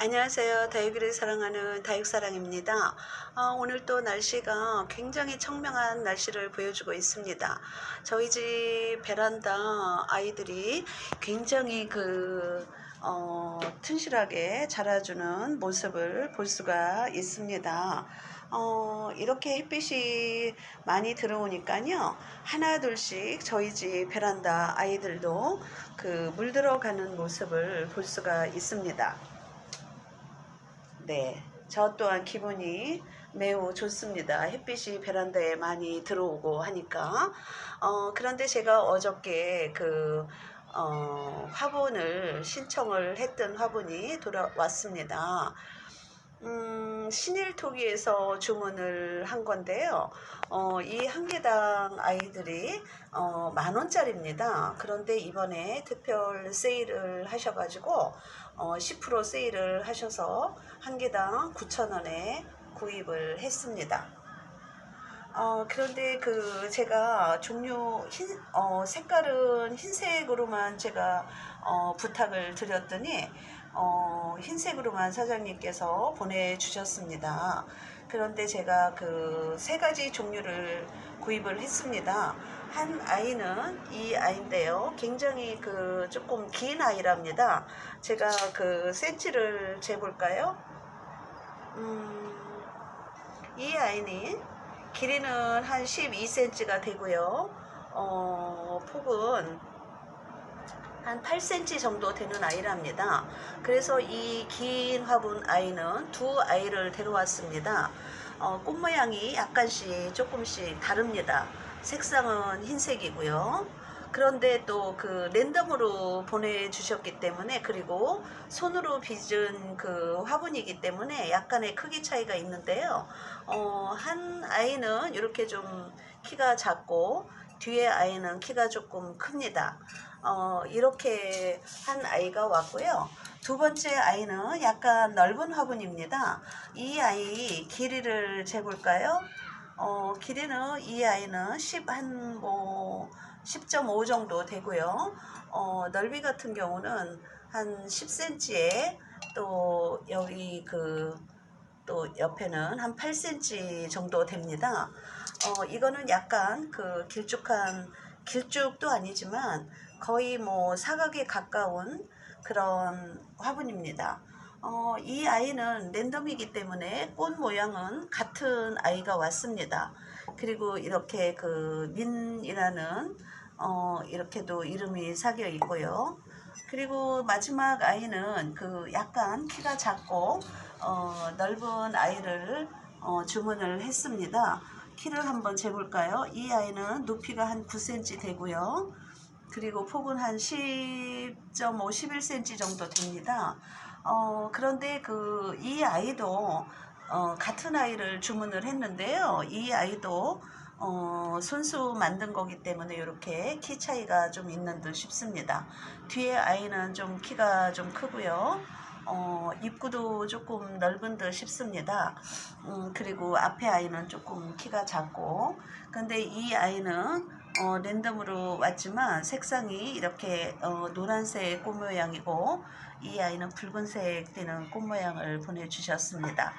안녕하세요. 다육이를 사랑하는 다육사랑입니다. 어, 오늘 또 날씨가 굉장히 청명한 날씨를 보여주고 있습니다. 저희 집 베란다 아이들이 굉장히 그 어, 튼실하게 자라주는 모습을 볼 수가 있습니다. 어, 이렇게 햇빛이 많이 들어오니까요. 하나, 둘씩 저희 집 베란다 아이들도 그 물들어가는 모습을 볼 수가 있습니다. 네, 저 또한 기분이 매우 좋습니다. 햇빛이 베란다에 많이 들어오고 하니까. 어, 그런데 제가 어저께 그, 어, 화분을 신청을 했던 화분이 돌아왔습니다. 음, 신일토기에서 주문을 한 건데요. 어, 이 한 개당 아이들이 어, 만 원짜리입니다. 그런데 이번에 특별 세일을 하셔가지고 어, 10% 세일을 하셔서 한 개당 9천 원에 구입을 했습니다. 어, 그런데 그 제가 종류 흰, 어, 색깔은 흰색으로만 제가 어, 부탁을 드렸더니 어, 흰색으로만 사장님께서 보내주셨습니다. 그런데 제가 그 세 가지 종류를 구입을 했습니다. 한 아이는 이 아이인데요. 굉장히 그 조금 긴 아이랍니다. 제가 그 센치를 재볼까요? 음, 이 아이는 길이는 한 12cm가 되고요. 어, 폭은 한 8cm 정도 되는 아이랍니다. 그래서 이 긴 화분 아이는 두 아이를 데려왔습니다. 어, 꽃 모양이 약간씩 조금씩 다릅니다. 색상은 흰색이고요. 그런데 또 그 랜덤으로 보내주셨기 때문에 그리고 손으로 빚은 그 화분이기 때문에 약간의 크기 차이가 있는데요. 어, 한 아이는 이렇게 좀 키가 작고 뒤에 아이는 키가 조금 큽니다. 어, 이렇게 한 아이가 왔고요. 두 번째 아이는 약간 넓은 화분입니다. 이 아이 길이를 재볼까요? 어, 길이는 이 아이는 10, 한 뭐, 10.5 정도 되고요. 어, 넓이 같은 경우는 한 10cm에 또 여기 그, 또 옆에는 한 8cm 정도 됩니다. 어, 이거는 약간 그 길쭉한, 길쭉도 아니지만 거의 뭐 사각에 가까운 그런 화분입니다. 어, 이 아이는 랜덤이기 때문에 꽃 모양은 같은 아이가 왔습니다. 그리고 이렇게 그 민이라는 어, 이렇게도 이름이 사겨 있고요. 그리고 마지막 아이는 그 약간 키가 작고 어, 넓은 아이를 어, 주문을 했습니다. 키를 한번 재볼까요? 이 아이는 높이가 한 9cm 되고요. 그리고 폭은 한 10.5, 11cm 정도 됩니다. 어, 그런데 그 이 아이도 어, 같은 아이를 주문을 했는데요. 이 아이도 어, 손수 만든 거기 때문에 이렇게 키 차이가 좀 있는 듯 싶습니다. 뒤에 아이는 좀 키가 좀 크고요. 어, 입구도 조금 넓은 듯 싶습니다. 음, 그리고 앞에 아이는 조금 키가 작고, 근데 이 아이는 어, 랜덤으로 왔지만 색상이 이렇게 어, 노란색 꽃 모양이고 이 아이는 붉은색 되는 꽃 모양을 보내주셨습니다.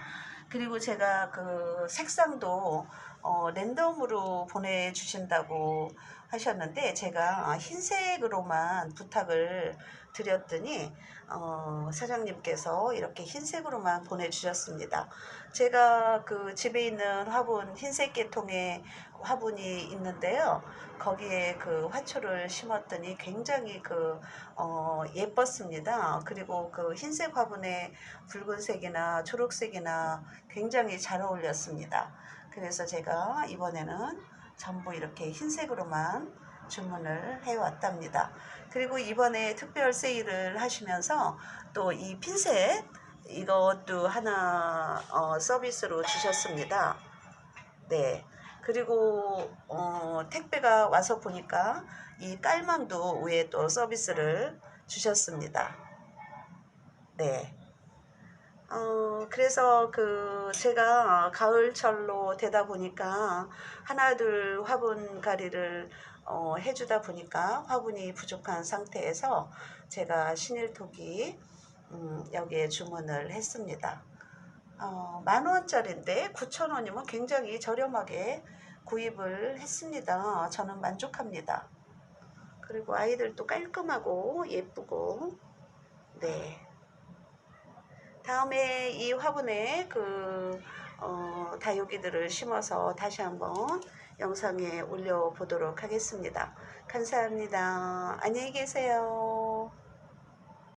그리고 제가 그 색상도 어, 랜덤으로 보내주신다고 하셨는데 제가 흰색으로만 부탁을 드렸더니 어, 사장님께서 이렇게 흰색으로만 보내주셨습니다. 제가 그 집에 있는 화분 흰색 계통의 화분이 있는데요. 거기에 그 화초를 심었더니 굉장히 그 어, 예뻤습니다. 그리고 그 흰색 화분에 붉은색이나 초록색이나 굉장히 잘 어울렸습니다. 그래서 제가 이번에는 전부 이렇게 흰색으로만 주문을 해왔답니다. 그리고 이번에 특별 세일을 하시면서 또 이 핀셋 이것도 하나 어, 서비스로 주셨습니다. 네. 그리고 어, 택배가 와서 보니까 이 깔망도 위에 또 서비스를 주셨습니다. 네. 어, 그래서 그 제가 가을철로 되다 보니까 하나 둘 화분 가리를 어, 해주다 보니까 화분이 부족한 상태에서 제가 신일토기 음, 여기에 주문을 했습니다. 어, 만 원짜리인데 9천 원이면 굉장히 저렴하게 구입을 했습니다. 저는 만족합니다. 그리고 아이들도 깔끔하고 예쁘고 네. 다음에 이 화분에 그 어, 다육이들을 심어서 다시 한번 영상에 올려보도록 하겠습니다. 감사합니다. 안녕히 계세요.